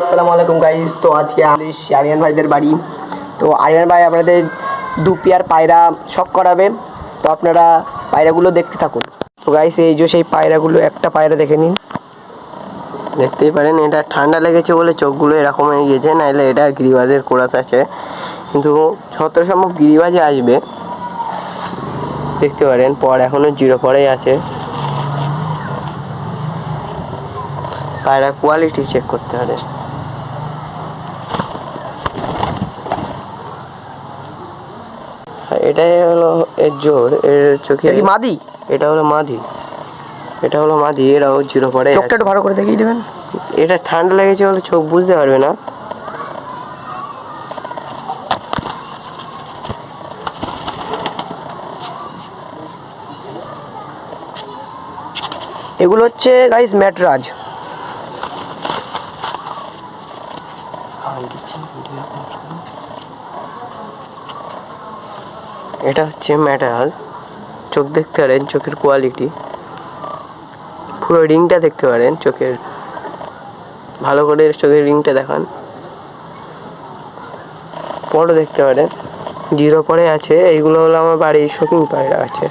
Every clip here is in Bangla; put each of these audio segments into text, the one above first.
আসসালামু আলাইকুম গাইস তো আজকে আমি আরিয়ান ভাইদের বাড়ি। তো আরিয়ান ভাই আপনাদের দু পেয়ার পায়রা শখ করাবে। তো আপনারা পায়রাগুলো দেখতে থাকুন। তো গাইস এই যে সেই পায়রাগুলো, একটা পায়রা দেখে নিন। দেখতেই পারেন, এটা ঠান্ডা লেগেছে বলে চোখগুলো এরকম হয়ে গিয়েছে নাহলে এটা গিরিবাজের কোরাস আছে। কিন্তু যত সম্ভব গিরিবাজে আসবে। দেখতে পারেন, পর এখনও জিরো পরেই আছে। পায়রার কোয়ালিটি চেক করতে পারে এটাই হলো এর জোর এর চোখে কি মাদি? এটা হলো মাদি। এটা হলো মাদি এরাও জিরো পরে চোখটা একটু ভালো করে দেখিয়ে দেবেন। এটা ঠান্ডা লেগেছে বলে চোখ বুঝতে পারবে না। এগুলো হচ্ছে গাইস ম্যাটরাজ। এটা হচ্ছে ম্যাটাল চোখ দেখতে পারেন, চোখের কোয়ালিটি পুরো রিংটা দেখতে পারেন, চোখের। ভালো করে চোখের রিংটা দেখান। পরও দেখতে পারেন। জিরো পরে আছে, এইগুলো হলো আমার বাড়ির শপিং পায়রা আছে।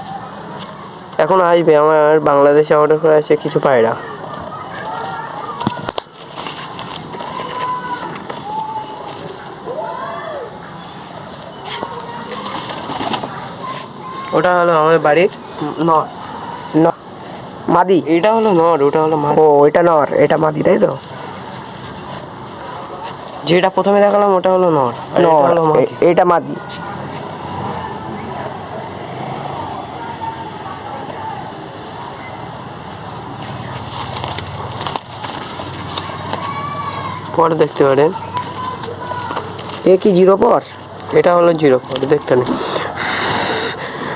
এখন আসবে আমার বাংলাদেশে অর্ডার করা আছে কিছু পায়রা। ওটা হলো আমার বাড়ির নর। ন- মাদি। এটা হলো নর ওটা হলো মা ও এটা নর এটা মাদি তাই তো? যেটা প্রথমে দেখালাম ওটা হলো নর মাদি। এটা মাদি। পরে দেখতে পারেন। এ কি জিরো পর? এটা হলো জিরো পরে দেখতে নেই